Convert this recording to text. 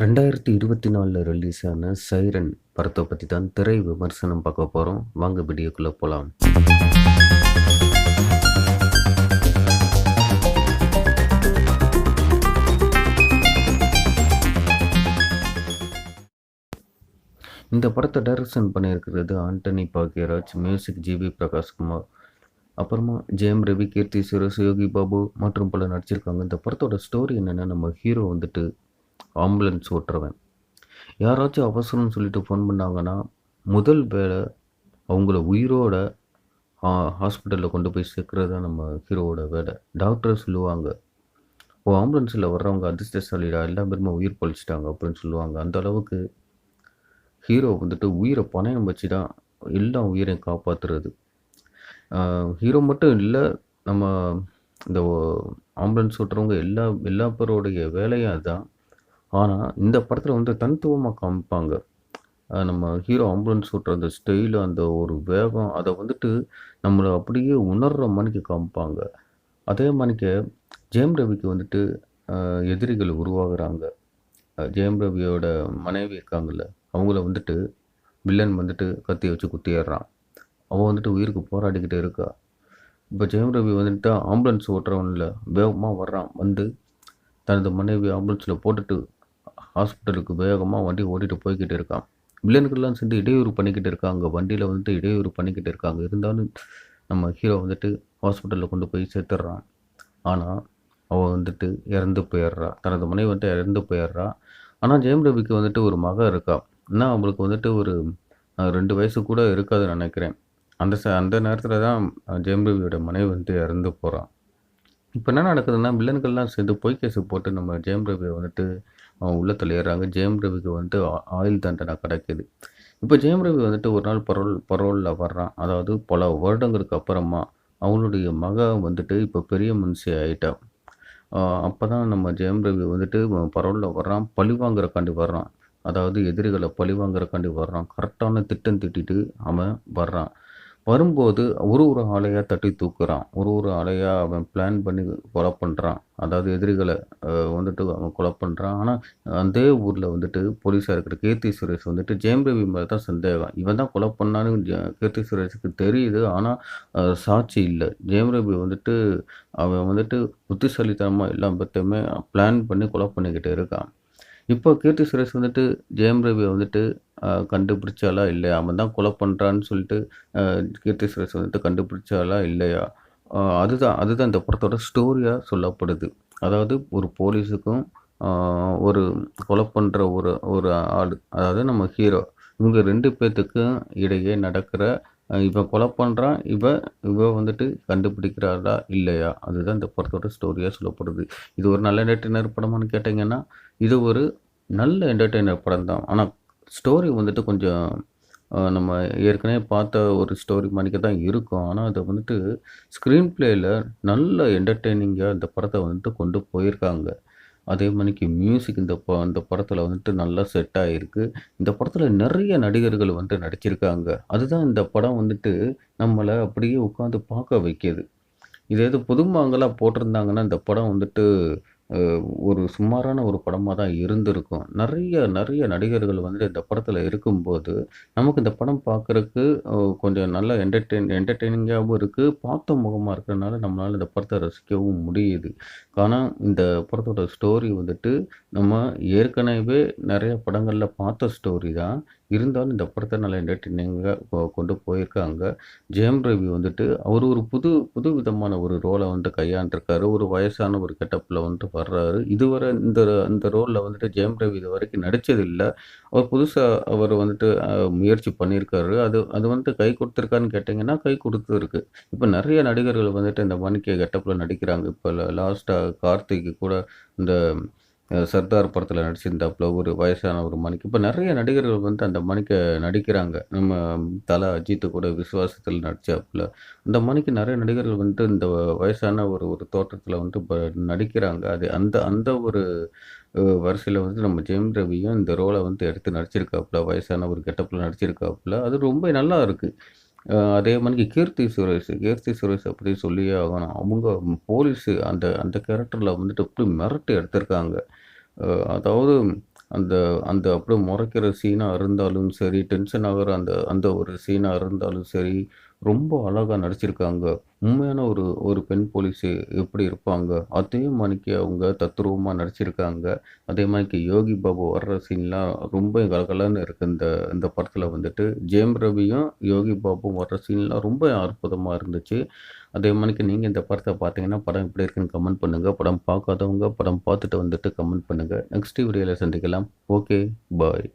ரெண்டாயிரத்தி இருபத்தி நாலில் ரிலீஸ் ஆன சைரன் படத்தை பற்றி தான் திரை விமர்சனம் பார்க்க போகிறோம் வாங்க வீடியோக்குள்ளே போகலாம் இந்த படத்தை டைரக்ஷன் பண்ணியிருக்கிறது ஆண்டனி பாக்யராஜ் மியூசிக் ஜிவி பிரகாஷ்குமார். அப்புறமா ஜெயம் ரவி கீர்த்தி சுரேஷ் யோகி பாபு மற்றும் பல நடிச்சிருக்காங்க. இந்த படத்தோட ஸ்டோரி என்னென்னா நம்ம ஹீரோ வந்துட்டு ஆம்புலன்ஸ் ஓட்டுறவன். யாராச்சும் அவசரம்னு சொல்லிட்டு ஃபோன் பண்ணாங்கன்னா முதல் வேலை அவங்கள உயிரோட ஹாஸ்பிட்டலில் கொண்டு போய் சேர்க்குறது தான் நம்ம ஹீரோவோட வேலை. டாக்டர் சொல்லுவாங்க ஓ ஆம்புலன்ஸில் வர்றவங்க அதிர்ஷ்டசாலிடா? எல்லா பேருமே உயிர் பழிச்சிட்டாங்க அப்படின்னு சொல்லுவாங்க. அந்த அளவுக்கு ஹீரோ வந்துட்டு உயிரை பணயம் வச்சு தான் எல்லா உயிரையும் காப்பாற்றுறது ஹீரோ மட்டும் இல்லை நம்ம இந்த ஆம்புலன்ஸ் ஓட்டுறவங்க எல்லா எல்லா பேரோடைய வேலையும் அதுதான் ஆனால் இந்த படத்தில் வந்து தனித்துவமாக காமிப்பாங்க. நம்ம ஹீரோ ஆம்புலன்ஸ் ஓட்டுற அந்த ஸ்டைலு அந்த ஒரு வேகம் அதை வந்துட்டு நம்மளை அப்படியே உணர்கிற மணிக்கு காமிப்பாங்க. அதே மணிக்கு ஜெயம் ரவிக்கு வந்துட்டு எதிரிகள் உருவாகிறாங்க. ஜெயம் ரவியோட மனைவி இருக்காங்கல்ல அவங்கள வந்துட்டு வில்லன் வந்துட்டு கத்தி வச்சு குத்திடுறான் அவன் வந்துட்டு உயிருக்கு போராடிக்கிட்டு இருக்கா. இப்போ ஜெயம் ரவி வந்துட்டு ஆம்புலன்ஸ் ஓட்டுறவனில் வேகமாக வர்றான். வந்து தனது மனைவி ஆம்புலன்ஸில் போட்டுட்டு ஹாஸ்பிட்டலுக்கு வேகமாக வண்டி ஓட்டிகிட்டு போய்கிட்டு இருக்கான். வில்லன்கள்லாம் சேர்ந்து இடையூறு பண்ணிக்கிட்டு இருக்காங்க. வண்டியில் வந்துட்டு இடையூறு பண்ணிக்கிட்டு இருக்காங்க. இருந்தாலும் நம்ம ஹீரோ வந்துட்டு ஹாஸ்பிட்டலில் கொண்டு போய் சேர்த்துட்றான். ஆனால் அவள் வந்துட்டு இறந்து போயிடுறா. தனது மனைவி வந்துட்டு இறந்து போயிடுறா. ஆனால் ஜெயம் ரவிக்கு வந்துட்டு ஒரு மக இருக்கா? என்ன அவங்களுக்கு வந்துட்டு ஒரு ரெண்டு வயசு கூட இருக்காதுன்னு நினைக்கிறேன். அந்த ச அந்த நேரத்தில் தான் ஜெயம் ரவியோட மனைவி வந்துட்டு இறந்து போகிறான் இப்போ என்ன நடக்குதுன்னா வில்லன்கள்லாம் சேர்ந்து பொய் கேஸு போட்டு நம்ம ஜெயம் ரவியை வந்துட்டு அவன் உள்ளத்தில் தள்ளிடுறாங்க ஜெயம் ரவிக்கு வந்துட்டு ஆ- ஆயுள் தண்டனை கிடைக்குது. இப்போ ஜெயம் ரவி வந்துட்டு ஒரு நாள் பரோல் பரோலில் வர்றான். அதாவது பல வருடங்களுக்கு அப்புறமா அவனுடைய மக வந்துட்டு இப்போ பெரிய மனுஷி ஆயிட்டா அப்போ தான் நம்ம ஜெயம் ரவி வந்துட்டு பரோலில் வர்றான். பழி வாங்குறக்காண்டி வர்றான். அதாவது எதிரிகளை பழி வாங்குறக்காண்டி வர்றான். கரெக்டான திட்டம் திட்டிட்டு அவன் வர்றான். வரும்போது ஒரு ஒரு ஆலையாக தட்டி தூக்குறான். ஒரு ஒரு ஆலையாக அவன் பிளான் பண்ணி கொலை பண்ணுறான் அதாவது எதிரிகளை வந்துட்டு அவன் கொலை பண்ணுறான் ஆனால் அதே ஊரில் வந்துட்டு போலீஸாக இருக்கிற கீர்த்தி சுரேஷ் வந்துட்டு ஜெயம் ரவி மேலே தான் சந்தேகம். இவன் தான் கொலை பண்ணான்னு கீர்த்தி சுரேஷுக்கு தெரியுது. ஆனால் சாட்சி இல்லை. ஜெயம் ரவி வந்துட்டு அவன் வந்துட்டு புத்திசாலித்தனமாக எல்லா பத்தையுமே பிளான் பண்ணி கொலை பண்ணிக்கிட்டு இருக்கான். இப்போ கீர்த்தி சுரேஷ் வந்துட்டு ஜெயம் ரவியை வந்துட்டு கண்டுபிடிச்சாலா இல்லையா? அவன் தான் கொலை பண்ணுறான்னு சொல்லிட்டு கீர்த்தி சுரேஷ் வந்துட்டு கண்டுபிடிச்சாலா இல்லையா? அதுதான் அதுதான் இந்த படத்தோட ஸ்டோரியாக சொல்லப்படுது. அதாவது ஒரு போலீஸுக்கும் ஒரு கொலை பண்ணுற ஒரு ஒரு ஆள் அதாவது நம்ம ஹீரோ இவங்க ரெண்டு பேர்த்துக்கும் இடையே நடக்கிற இப்போ இவன் கொலை பண்ணுறான் இவன் இவன் வந்துட்டு கண்டுபிடிக்கிறாரா இல்லையா? அதுதான் இந்த படத்தோட ஸ்டோரியாக சொல்லப்படுது. இது ஒரு நல்ல என்டர்டெய்னர் படமானு கேட்டிங்கன்னா இது ஒரு நல்ல என்டர்டெய்னர் படம் தான் ஆனால் ஸ்டோரி வந்துட்டு கொஞ்சம் நம்ம ஏற்கனவே பார்த்த ஒரு ஸ்டோரி மணிக்கு தான் இருக்கும். ஆனால் அதை வந்துட்டு ஸ்க்ரீன் பிளேயில் நல்ல என்டர்டெய்னிங்காக இந்த படத்தை வந்துட்டு கொண்டு போயிருக்காங்க. அதே மாதிரிக்கு மியூசிக் இந்த ப இந்த படத்தில் வந்துட்டு நல்லா செட் ஆகிருக்கு இந்த படத்தில் நிறைய நடிகர்கள் வந்துட்டு நடிச்சிருக்காங்க. அதுதான் இந்த படம் வந்துட்டு நம்மளை அப்படியே உட்காந்து பார்க்க வைக்கிது. இதே இது புதுமாங்கலாக போட்டிருந்தாங்கன்னா இந்த படம் வந்துட்டு ஒரு சுமாரான ஒரு படமாக தான் இருந்திருக்கும். நிறைய நிறைய நடிகர்கள் வந்துட்டு இந்த படத்தில் இருக்கும்போது நமக்கு இந்த படம் பார்க்குறக்கு கொஞ்சம் நல்ல என்டர்டெயின் என்டர்டெய்னிங்காகவும் இருக்குது பார்த்த முகமாக இருக்கிறனால நம்மளால் இந்த படத்தை ரசிக்கவும் முடியுது. ஆனால் இந்த படத்தோட ஸ்டோரி வந்துட்டு நம்ம ஏற்கனவே நிறைய படங்களில் பார்த்த ஸ்டோரி தான். இருந்தாலும் இந்த படத்தை நல்லா என்டர்டெய்னிங்காக கொண்டு போயிருக்காங்க. ஜெயம் ரவி வந்துட்டு அவர் ஒரு புது புது விதமான ஒரு ரோலை வந்துட்டு கையாண்டிருக்காரு. ஒரு வயசான ஒரு கெட்டப்பில் வந்துட்டு வர்றாரு. இதுவரை இந்த இந்த ரோலில் வந்துட்டு ஜெயம் ரவி இது வரைக்கும் நடித்ததில்லை அவர் புதுசாக அவர் வந்துட்டு முயற்சி பண்ணியிருக்காரு. அது அது வந்துட்டு கை கொடுத்துருக்கான்னு கேட்டிங்கன்னா கை கொடுத்துருக்கு. இப்போ நிறைய நடிகர்கள் வந்துட்டு இந்த மணிக்கு கெட்டப்பில் நடிக்கிறாங்க. இப்போ லாஸ்ட்டாக கார்த்திக்கு கூட இந்த சர்தார் படத்தில் நடிச்சிருந்தாப்புல ஒரு வயசான ஒரு மணிக்கு. இப்போ நிறைய நடிகர்கள் வந்து அந்த மணிக்கு நடிக்கிறாங்க. நம்ம தலா அஜித்து கூட விசுவாசத்தில் நடிச்சாப்புல. அந்த மணிக்கு நிறைய நடிகர்கள் வந்துட்டு இந்த வயசான ஒரு ஒரு தோட்டத்தில் வந்துட்டு இப்போ நடிக்கிறாங்க. அது அந்த அந்த ஒரு வரிசையில் வந்து நம்ம ஜெயம் ரவியும் இந்த ரோலை வந்து எடுத்து நடிச்சிருக்காப்புல. வயசான ஒரு கெட்டப்பில் நடிச்சிருக்காப்புல. அது ரொம்ப நல்லா இருக்குது அதே மாதிரி கீர்த்தி சுரேஷ் கீர்த்தி சுரேஷ் அப்படி சொல்லியே ஆகணும். அவங்க போலீஸு அந்த அந்த கேரக்டரில் வந்துட்டு எப்படி மிரட்டி எடுத்திருக்காங்க. அதாவது அந்த அந்த அப்படியே முறைக்கிற சீனாக இருந்தாலும் சரி, டென்ஷன் ஆகிற அந்த அந்த ஒரு சீனாக இருந்தாலும் சரி, ரொம்ப அழகாக நடிச்சிருக்காங்க. உண்மையான ஒரு ஒரு பெண் போலீஸ் எப்படி இருப்பாங்க, அதே மாதிரிக்கு அவங்க தத்ரூபமாக நடிச்சிருக்காங்க. அதே மாதிரிக்கு யோகி பாபு வர்ற சீன்லாம் ரொம்ப கலகலன்னு இருக்குது இந்த இந்த படத்தில் வந்துட்டு. ஜெயம் ரவியும், யோகி பாபும் வர்ற சீன்லாம் ரொம்ப அற்புதமாக இருந்துச்சு. அதே மாதிரிக்கு நீங்கள் இந்த படத்தை பார்த்தீங்கன்னா, படம் எப்படி இருக்குன்னு கமெண்ட் பண்ணுங்கள் படம் பார்க்காதவங்க படம் பார்த்துட்டு வந்துட்டு கமெண்ட் பண்ணுங்கள் நெக்ஸ்ட் வீடியோவில் சந்திக்கலாம். Okay, bye.